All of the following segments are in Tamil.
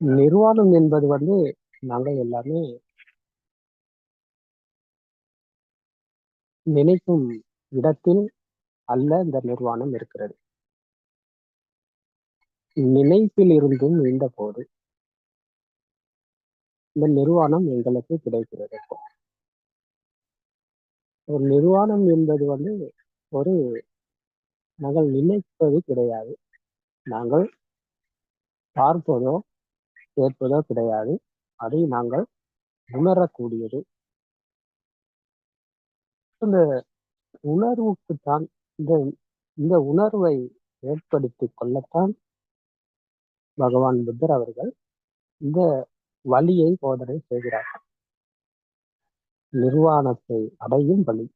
நிர்வாணம் என்பது வந்து நாங்க எல்லாமே நினைக்கும் இடத்தில் அல்ல இந்த நிர்வாணம் இருக்கிறது. நினைப்பில் இருந்தும் நீண்ட போது இந்த நிர்வாணம் எங்களுக்கு கிடைக்கிறது ஒரு நிர்வாணம் என்பது வந்து ஒரு நாங்கள் நினைப்பது கிடையாது. நாங்கள் பார்ப்பதோ சேர்ப்பதோ கிடையாது. அதை நாங்கள் உணரக்கூடியது. இந்த உணர்வுக்குத்தான் இந்த இந்த உணர்வை ஏற்படுத்தி கொள்ளத்தான் பகவான் புத்தர் அவர்கள் இந்த வழியை போதனை செய்கிறார்கள் நிர்வாணத்தை அடையும் வழி.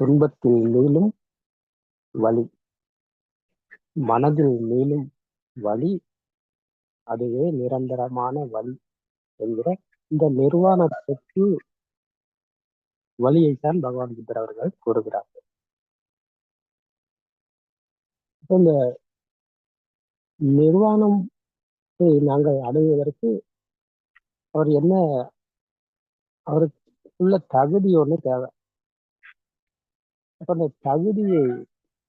துன்பத்தில் மேலும் வழி. மனதில் மேலும் வழி அதுவே நிரந்தரமான வழி என்கிற இந்த நிர்வாணத்துக்கு வழியைத்தான் பகவான் புத்தர் அவர்கள் கூறுகிறார்கள். இந்த நிர்வாணம் நாங்கள் அடைவதற்கு அவர் என்ன அவருக்குள்ள தகுதி ஒன்று தேவை. அப்ப அந்த தகுதியை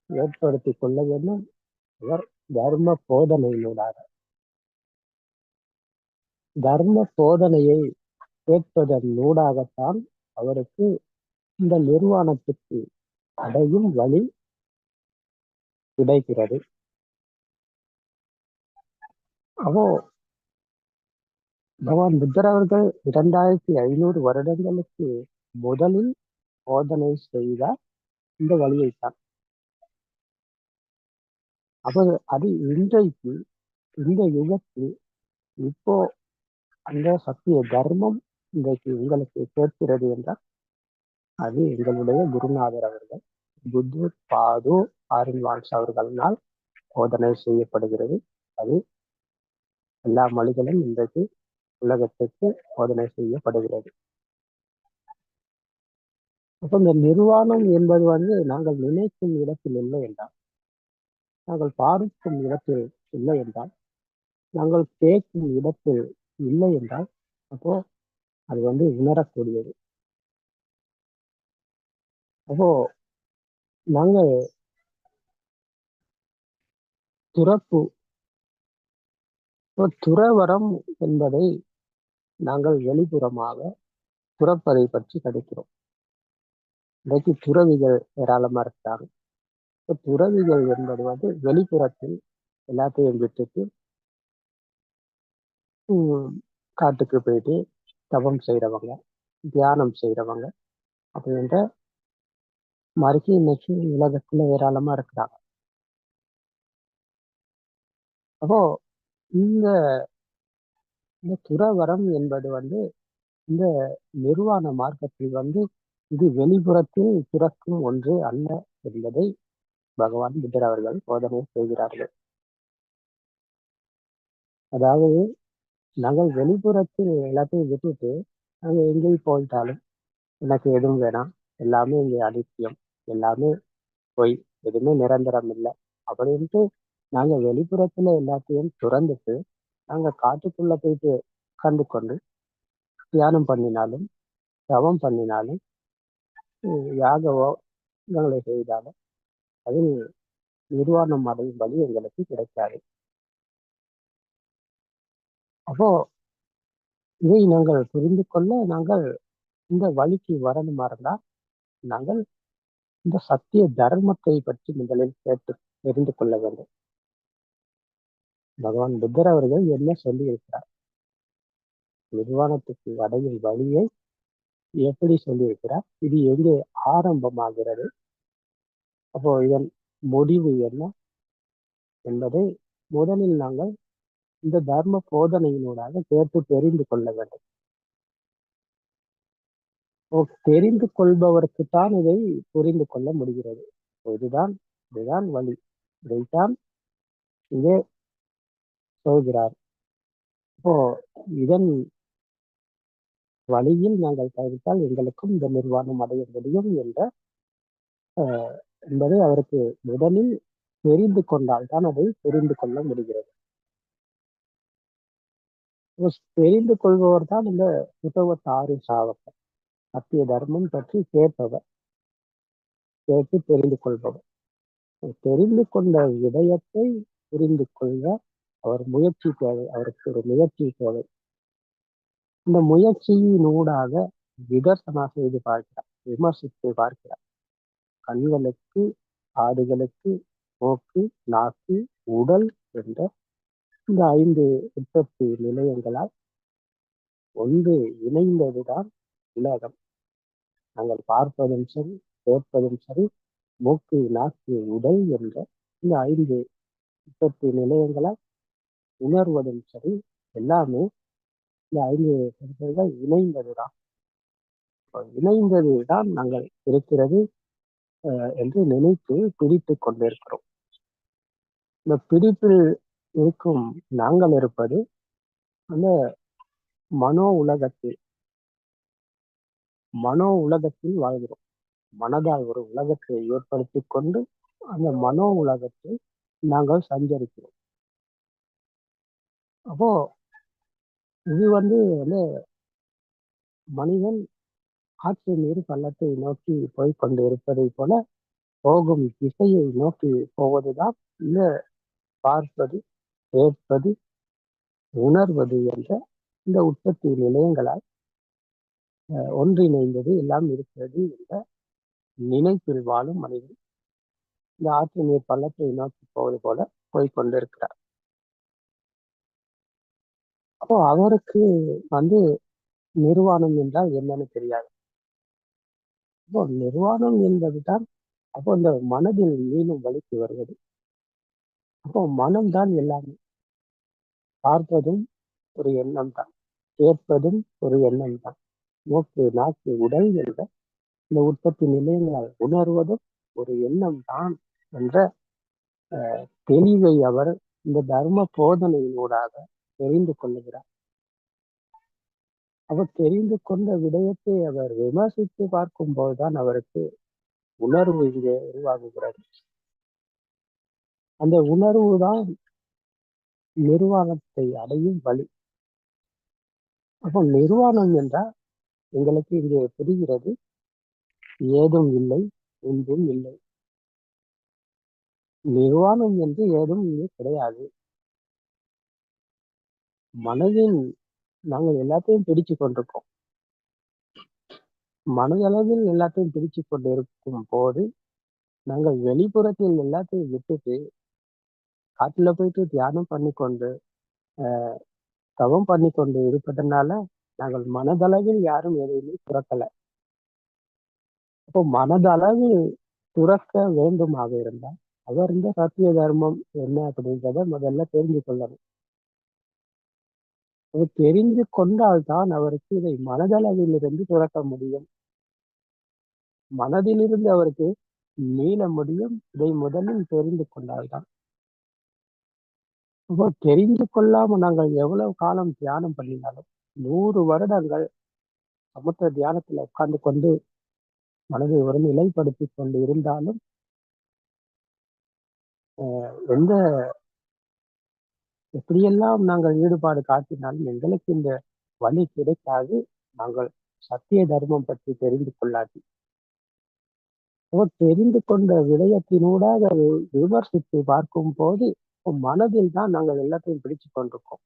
ஏற்படுத்தி கொள்ள வேண்டும். அவர் தர்ம போதனையினூடாக தர்ம போதனையை கேட்பதன் ஊடாகத்தான் அவருக்கு இந்த நிர்வாணத்துக்கு அடையும் வழி கிடைக்கிறது. அப்போ பகவான் புத்தர் அவர்கள் இரண்டாயிரத்தி ஐநூறு வருடங்களுக்கு முதலில் போதனை செய்தார். இந்த வழியைத்தான். அப்போ அது இன்றைக்கு இந்த யுகத்தில் இப்போ அந்த சத்திய தர்மம் இன்றைக்கு உங்களுக்கு கேட்கிறது என்றால் அது எங்களுடைய குருநாதர் அவர்கள் புத்து பாது ஆரின்வான்ஸ் அவர்களால் போதனை செய்யப்படுகிறது. அது எல்லா மொழிகளும் இன்றைக்கு உலகத்திற்கு போதனை செய்யப்படுகிறது. அப்போ இந்த நிர்வாணம் என்பது வந்து நாங்கள் நினைக்கும் இடத்தில் இல்லை என்றால் நாங்கள் பாதிக்கும் இடத்தில் இல்லை என்றால் நாங்கள் கேட்கும் இடத்தில் இல்லை என்றால் அப்போ அது வந்து உணரக்கூடியது. அப்போ நாங்கள் துறப்பு துறவரம் என்பதை நாங்கள் வெளிப்புறமாக துறப்பதை பற்றி கிடைக்கிறோம் இன்றைக்கு துறவிகள் ஏராளமா இருக்கிறாங்க துறவிகள் என்பது வந்து வெளிப்புறத்தில் எல்லாத்தையும் விட்டுட்டு காட்டுக்கு போயிட்டு தவம் செய்கிறவங்க தியானம் செய்கிறவங்க அப்படின்ற மாதிரிக்கு இன்னைக்கு உலகத்துல ஏராளமா இருக்கிறாங்க. அப்போ இந்த இந்த துறவரம் என்பது வந்து இந்த நிர்வாண மார்க்கத்தில் வந்து இது வெளிப்புறத்தில் பிறக்கும் ஒன்று அல்ல என்பதை பகவான் புத்தர் அவர்கள் போதனை செய்கிறார்கள். அதாவது நாங்கள் வெளிப்புறத்தில் எல்லாத்தையும் விட்டுட்டு நாங்கள் எங்கேயும் போயிட்டாலும் எனக்கு எதுவும் வேணாம். எல்லாமே இங்கே அதிசயம். எல்லாமே பொய். எதுவுமே நிரந்தரம் இல்லை. அப்படின்ட்டு நாங்க வெளிப்புறத்துல எல்லாத்தையும் துறந்துட்டு நாங்க காட்டுக்குள்ள போயிட்டு கண்டு கொண்டு தியானம் பண்ணினாலும் தவம் பண்ணினாலும் யாகவோ எங்களை செய்தாலும் அதில் நிர்வாணம் அடையும் வழி எங்களுக்கு கிடைக்காது. அப்போ இதை நாங்கள் புரிந்து கொள்ள நாங்கள் இந்த வழிக்கு வரணுமா இருந்தால் நாங்கள் இந்த சத்திய தர்மத்தை பற்றி முதலில் கேட்டு தெரிந்து கொள்ள வேண்டும். பகவான் புத்தர் அவர்கள் என்ன சொல்லி இருக்கிறார் நிர்வாணத்துக்கு அடையும் வழியை எப்படி சொல்லியிருக்கிறார்? இது எங்கே ஆரம்பமாகிறது? அப்போ இதன் முடிவு என்ன என்பதை முதலில் நாங்கள் இந்த தர்ம போதனையினூடாக கேட்டு தெரிந்து கொள்ள வேண்டும். தெரிந்து கொள்பவருக்கு தான் இதை புரிந்து கொள்ள முடிகிறது. இதுதான் இதுதான் வழி. இதைத்தான் இங்கே சொல்கிறார். இப்போ இதன் வழியில் நாங்கள் பயணித்தால் எங்களுக்கும் இந்த நிர்வாணம் அடைய முடியும் என்ற என்பதை அவருக்கு முதலில் தெரிந்து கொண்டால் தான் அதை தெரிந்து கொள்ள முடிகிறது. தெரிந்து கொள்பவர் தான் இந்த புத்தகத்தாறு சாவகர். சத்திய தர்மம் பற்றி கேட்பவர். கேட்டு தெரிந்து கொள்பவர். தெரிந்து கொண்ட விடயத்தை புரிந்து கொள்ள அவர் முயற்சி தேவை. அவருக்கு ஒரு முயற்சி தேவை. இந்த முயற்சியினூடாக விதர்சனா செய்து பார்க்கிறார் விமர்சித்து பார்க்கிறார். கண்களுக்கு ஆடுகளுக்கு நோக்கு நாக்கு உடல் என்ற இந்த ஐந்து உற்பத்தி நிலையங்களால் ஒன்று இணைந்ததுதான் உலகம். நாங்கள் பார்ப்பதும் சரி கேட்பதும் சரி மூக்கு நாக்கு உடல் என்ற இந்த ஐந்து உற்பத்தி நிலையங்களால் உணர்வதும் சரி எல்லாமே இந்த ஐந்து கருத்துகள் இணைந்ததுதான். இணைந்தது தான் நாங்கள் இருக்கிறது. என்று நினைத்து பிடித்து கொண்டிருக்கிறோம். இந்த பிடிப்பில் இருக்கும் நாங்கள் இருப்பது அந்த மனோ உலகத்தில் மனோ உலகத்தில் வாழ்கிறோம். மனதால் ஒரு உலகத்தை ஏற்படுத்தி கொண்டு அந்த மனோ உலகத்தில் நாங்கள் சஞ்சரிக்கிறோம். அப்போ இது வந்து வந்து மனிதன் ஆற்று நீர் பள்ளத்தை நோக்கி போய் கொண்டிருப்பதை போல போகும் திசையை நோக்கி போவதுதான் இந்த பார்ப்பது கேட்பது உணர்வது என்ற இந்த உற்பத்தி நிலையங்களால் ஒன்றிணைந்தது எல்லாம் இருக்கிறது என்ற நினைப்பில் வாழும் மனிதன் இந்த ஆற்று நீர் பள்ளத்தை நோக்கி போவது போல போய்கொண்டிருக்கிறார் அப்போ அவருக்கு வந்து நிர்வாணம் என்றால் என்னன்னு தெரியாது. அப்போ நிர்வாணம் என்பதுதான் அப்போ இந்த மனதில் மீண்டும் வலிக்கு வருவது. அப்போ மனம்தான் எல்லாமே. பார்ப்பதும் ஒரு எண்ணம் தான் கேட்பதும் ஒரு எண்ணம் தான் மூக்கு நாக்கு உடல் என்ற இந்த உற்பத்தி நிலையங்களால் உணர்வதும் ஒரு எண்ணம் தான் என்ற தெளிவை அவர் இந்த தர்ம போதனையினூடாக தெரிந்து கொள்ளுகிறார் அவர் தெரிந்து கொண்ட விடயத்தை அவர் விமர்சித்து பார்க்கும் போதுதான் அவருக்கு உணர்வு இங்கே உருவாகுகிறது. அந்த உணர்வு தான் நிர்வாணத்தை அடையும் வழி. அப்போ நிர்வாணம் என்றால் எங்களுக்கு இங்கே புரிகிறது ஏதும் இல்லை ஒன்றும் இல்லை. நிர்வாணம் என்று ஏதும் இங்கே கிடையாது. மனதின் நாங்கள் எல்லாத்தையும் பிடிச்சு கொண்டிருக்கோம் மனதளவில் எல்லாத்தையும் பிடிச்சு கொண்டிருக்கும் போது நாங்கள் வெளிப்புறத்தில் எல்லாத்தையும் விட்டுட்டு காட்டுல போயிட்டு தியானம் பண்ணி கொண்டு தவம் பண்ணி கொண்டு இருப்பதனால நாங்கள் மனதளவில் யாரும் எதையுமே துறக்கல. அப்போ மனதளவில் துறக்க வேண்டுமாக இருந்தால் அவர் இந்த சத்திய தர்மம் என்ன அப்படின்றத முதல்ல தெரிஞ்சு கொள்ளணும். அவர் தெரிந்து கொண்டால்தான் அவருக்கு இதை மனதளவிலிருந்து துறக்க முடியும். மனதிலிருந்து அவருக்கு மீள முடியும். இதை முதலில் தெரிந்து கொண்டால்தான். அப்போ தெரிந்து கொள்ளாம நாங்கள் எவ்வளவு காலம் தியானம் பண்ணினாலும் நூறு வருடங்கள் சமுத்திர தியானத்துல உட்கார்ந்து கொண்டு மனதை ஒரு நிலைப்படுத்தி கொண்டு இருந்தாலும் எந்த எப்படியெல்லாம் நாங்கள் ஈடுபாடு காட்டினாலும் எங்களுக்கு இந்த வழி கிடைக்காது. நாங்கள் சத்திய தர்மம் பற்றி தெரிந்து கொள்ளாது தெரிந்து கொண்ட விடயத்தினூடாக விமர்சித்து பார்க்கும் போது மனதில் தான் நாங்கள் எல்லாத்தையும் பிடிச்சு கொண்டிருக்கோம்.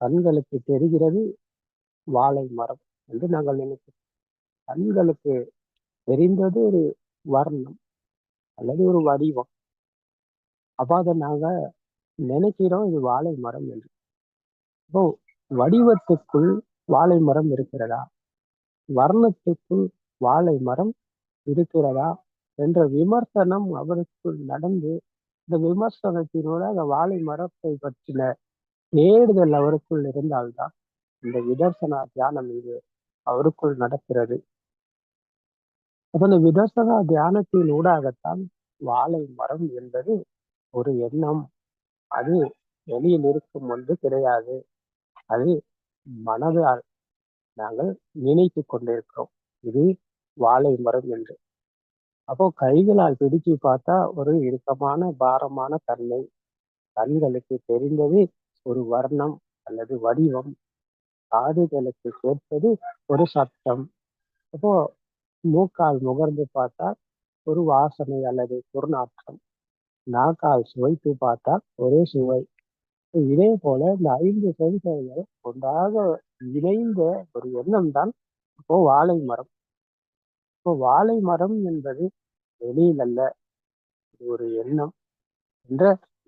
கண்களுக்கு தெரிகிறது வாழை மரம் என்று நாங்கள் நினைக்கிறோம். கண்களுக்கு தெரிந்தது ஒரு வர்ணம் அல்லது ஒரு வடிவம். அப்போ அதை நாங்க நினைக்கிறோம் இது வாழை மரம் என்று. இப்போ வடிவத்துக்குள் வாழை மரம் இருக்கிறதா? வர்ணத்துக்குள் வாழை மரம் இருக்கிறதா? என்ற விமர்சனம் அவருக்குள் நடந்து இந்த விமர்சனத்தினோட வாழை மரத்தை பற்றின தேடுதல் அவருக்குள் இருந்தால்தான் இந்த விதர்சனா தியானம் இது அவருக்குள் நடக்கிறது. அப்ப இந்த விதர்சனா தியானத்தின் ஊடாகத்தான் வாழை மரம் என்பது ஒரு எண்ணம். அது வெளியில் இருக்கும் ஒன்று கிடையாது. அது மனதால் நாங்கள் நினைத்து கொண்டிருக்கிறோம். இது வாழை மரம் என்று. அப்போ கைகளால் பிடிச்சு பார்த்தா ஒரு இறுக்கமான பாரமான தன்மை. கண்களுக்கு தெரிந்தது ஒரு வர்ணம் அல்லது வடிவம். காதுகளுக்கு கேட்பது ஒரு சத்தம். அப்போ மூக்கால் முகர்ந்து பார்த்தா ஒரு வாசனை அல்லது துர்நாற்றம் நாக்கால் சுவைத்து பார்த்தா ஒரே சுவை. இதே போல இந்த ஐந்து செவிகள் ஒன்றாக இணைந்த ஒரு எண்ணம் தான் இப்போ வாழை மரம். இப்போ வாழை மரம் என்பது வெளியில் அல்ல இது ஒரு எண்ணம் என்ற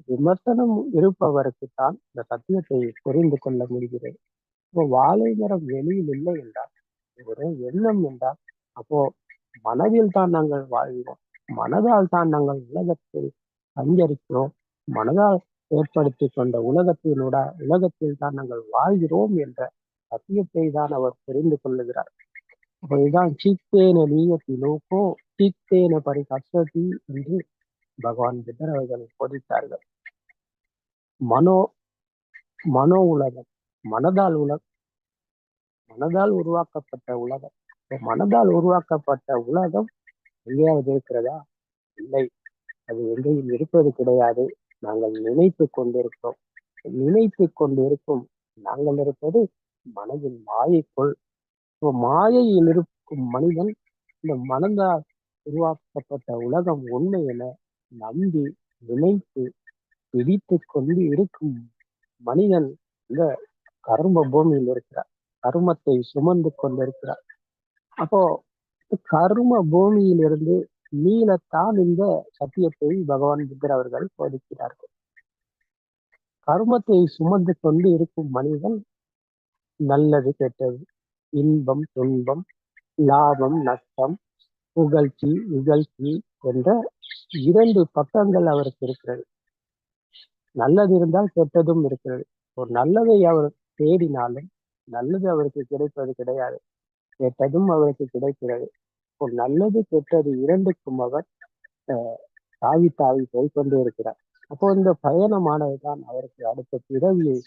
விமர்சனம் இருப்பவருக்கு தான் இந்த சத்தியத்தை புரிந்து கொள்ள முடிகிறது. இப்போ வாழை மரம் வெளியில் இல்லை என்றால் ஒரு எண்ணம் என்றால் அப்போ மனதில் தான் நாங்கள் வாழ்கிறோம். மனதால் தான் நாங்கள் உலகத்தில் சஞ்சரிக்கிறோம் மனதால் ஏற்படுத்தி கொண்ட உலகத்தினோட உலகத்தில் தான் நாங்கள் வாழ்கிறோம் என்ற சத்தியத்தை தான் அவர் புரிந்து கொள்ளுகிறார். அப்போ இதுதான் சீத்தேன நீயத்திலோக்கோ சீத்தேன பரிகசதி என்று பகவான் புத்தர் அவர்கள் போதித்தார்கள். மனோ மனோ உலகம் மனதால் உலகம் மனதால் உருவாக்கப்பட்ட உலகம். மனதால் உருவாக்கப்பட்ட உலகம் எங்கேயாவது இருக்கிறதா? இல்லை. அது எங்கேயும் இருப்பது கிடையாது. நாங்கள் நினைத்து கொண்டிருக்கிறோம். நினைத்து கொண்டிருக்கும் நாங்கள் இருப்பது மனதின் மாயைக்குள். மாயையில் இருக்கும் மனிதன் இந்த மனதால் உருவாக்கப்பட்ட உலகம் உண்மை என நம்பி நினைத்து பிடித்து கொண்டு இருக்கும் மனிதன் இந்த கர்ம பூமியில் இருக்கிறார். கர்மத்தை சுமந்து கொண்டிருக்கிறார். அப்போ கர்ம பூமியிலிருந்து மீளத்தான் இந்த சத்தியத்தை பகவான் புத்தர் அவர்கள் போதிக்கிறார்கள். கர்மத்தை சுமந்து கொண்டு இருக்கும் மனிதன் நல்லது கெட்டது. இன்பம் துன்பம் லாபம் நஷ்டம் புகழ்ச்சி இகழ்ச்சி என்ற இரண்டு பக்கங்கள் அவருக்கு இருக்கிறது. நல்லது இருந்தால் கெட்டதும் இருக்கிறது. ஒரு நல்லதை அவர் தேடினாலும் நல்லது அவருக்கு கிடைப்பது கிடையாது. கெட்டதும் அவருக்கு கிடைக்கிறது. ஒரு நல்லது கெட்டது இரண்டுக்கும் அவர் தாவி தாவி போய்கொண்டே இருக்கிறார் அப்போ இந்த பயணமானதுதான் அவருக்கு அடுத்த பிறவியை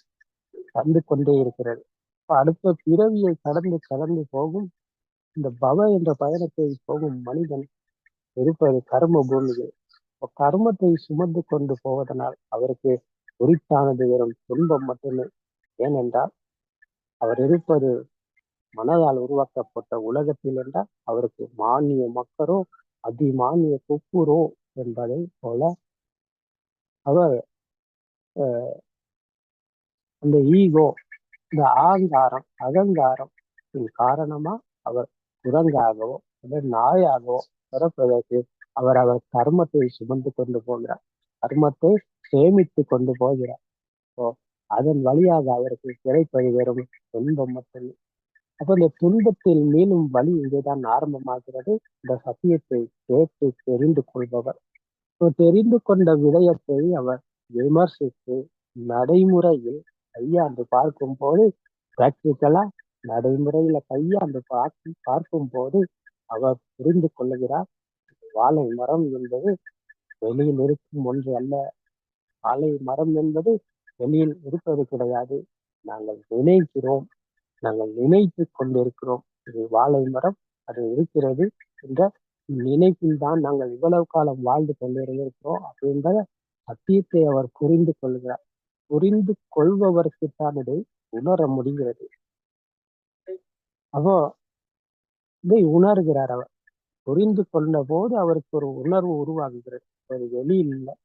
தந்து கொண்டே இருக்கிறது. அடுத்த பிறவியை கடந்து கடந்து போகும் இந்த பவ என்ற பயணத்தை போகும் மனிதன் இருப்பது கர்ம பூமியில். கர்மத்தை சுமந்து கொண்டு போவதனால் அவருக்கு உரித்தானது வெறும் துன்பம் மட்டுமே. ஏனென்றால் அவர் இருப்பது மனதால் உருவாக்கப்பட்ட உலகத்தில் என்ற அவருக்கு மானிய மக்கரோ அதிமானிய குப்புரோ என்பதை போல அவர் அந்த ஈகோ இந்த ஆங்காரம் அகங்காரம் காரணமா அவர் குரங்காகவோ அல்லது நாயாகவோ பிறப்பதற்கு அவர் அவர் கர்மத்தை சுமந்து கொண்டு போகிறார். கர்மத்தை சேமித்து கொண்டு போகிறார். அதன் வழியாக அவருக்கு கிடைப்பது வெறும் துன்பம் மட்டுமே. அப்ப இந்த துன்பத்தில் மீண்டும் வழி இங்கேதான் ஆரம்பமாகிறது. இந்த சத்தியத்தை கேட்டு தெரிந்து கொள்பவர். தெரிந்து கொண்ட விடயத்தை அவர் விமர்சித்து நடைமுறையில் கையாண்டு பார்க்கும் போது பிராக்டிக்கலா நடைமுறையில கையாண்டு பார்த்து பார்க்கும் போது அவர் புரிந்து கொள்ளுகிறார். வாழை மரம் என்பது வெளியில் இருக்கும் ஒன்று அல்ல. வாழை மரம் என்பது வெளியில் இருப்பது கிடையாது. நாங்கள் நினைக்கிறோம். நாங்கள் நினைத்து கொண்டிருக்கிறோம். இது வாழை மரம் அது இருக்கிறது என்ற நினைப்பில் தான் நாங்கள் இவ்வளவு காலம் வாழ்ந்து கொண்டிருந்திருக்கிறோம் அப்படின்ற சத்தியத்தை அவர் புரிந்து கொள்கிறார். புரிந்து கொள்பவருக்குத்தான் இதை உணர முடிகிறது. அப்போ இதை உணர்கிறார் அவர். புரிந்து கொண்ட போது அவருக்கு ஒரு உணர்வு உருவாகுகிறது. அது வெளியில் இல்லை.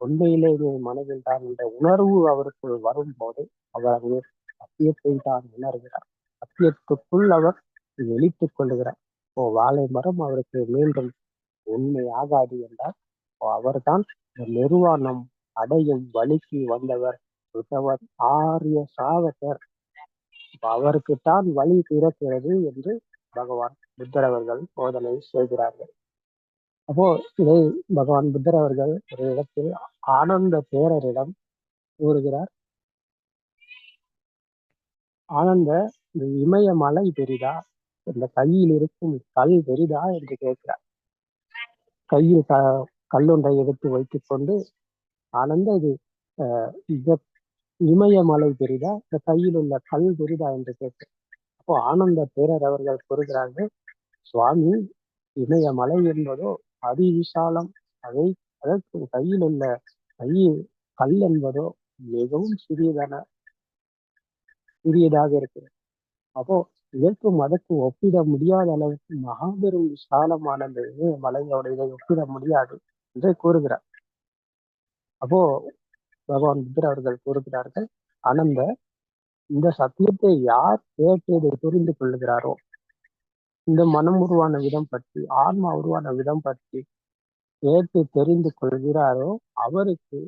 உண்மையிலே மனதில் தான் இந்த உணர்வு அவருக்குள் வரும் போது அவர் அப்படியே சத்தியத்தை தான் உணர்கிறார் சத்தியத்துக்குள் அவர் வெளித்துக் கொள்ளுகிறார். ஓ வாழை மரம் அவருக்கு மீண்டும் உண்மை ஆகாது என்றால் அவர்தான் நிர்வாணம் அடையும் வழிக்கு வந்தவர். உத்தவர் ஆரிய சாவகர். அவருக்குத்தான் வழி திறக்கிறது என்று பகவான் புத்தர் அவர்கள் போதனை செய்கிறார்கள். அப்போ இதை பகவான் புத்தர் அவர்கள் ஒரு இடத்தில் ஆனந்த பேரரிடம் கூறுகிறார். ஆனந்த இந்த இமயமலை பெரிதா? இந்த கையில் இருக்கும் கல் பெரிதா? என்று கேட்கிறார். கையில் க கல்லுண்டை எடுத்து வைத்துக் கொண்டு ஆனந்த இது இமயமலை பெரிதா? இந்த கையில் உள்ள கல் பெரிதா? என்று கேட்கிறார். அப்போ ஆனந்த பேரர் அவர்கள் கூறுகிறார்கள் சுவாமி இமயமலை என்பதோ அதிவிசாலம். அதை அதற்கு கையில் உள்ள கை கல் என்பதோ மிகவும் சிறியதான சிறியதாக இருக்கிறது. அப்போ இதற்கும் அதற்கும் ஒப்பிட முடியாத அளவுக்கு மகாபெரும் விசாலமான அந்த மலையோட இதை ஒப்பிட முடியாது என்று கூறுகிறார். அப்போ பகவான் புத்தர் அவர்கள் கூறுகிறார்கள் ஆனந்த இந்த சத்தியத்தை யார் கேட்டு இதை புரிந்து கொள்ளுகிறாரோ? இந்த மனம் உருவான விதம் பற்றி ஆன்மா உருவான விதம் பற்றி கேட்டு தெரிந்து கொள்கிறாரோ? அவருக்கு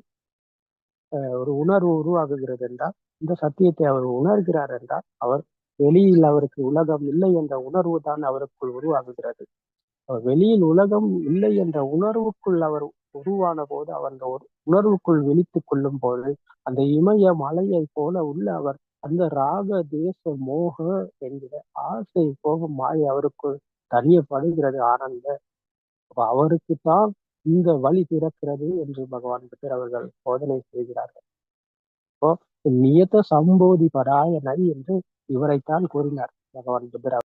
ஒரு உணர்வு உருவாகுகிறது என்றால் இந்த சத்தியத்தை அவர் உணர்கிறார் என்றால் அவர் வெளியில் அவருக்கு உலகம் இல்லை என்ற உணர்வு தான் அவருக்குள் உருவாகுகிறது. வெளியில் உலகம் இல்லை என்ற உணர்வுக்குள் அவர் உருவான போது அவர் அந்த ஒரு உணர்வுக்குள் விழித்துக் கொள்ளும் போது அந்த இமய மலையை போல உள்ள அவர் அந்த ராக தேச மோக என்கிற ஆசை போக மாறி அவருக்குள் தனியப்படுகிறது ஆனந்த. அவருக்கு தான் இந்த வழி திறக்கிறது என்று பகவான் புத்தர் அவர்கள் போதனை செய்கிறார்கள். இப்போ நியத சம்போதி பராயணை என்று இவரைத்தான் கூறினார். பகவான் புத்தர்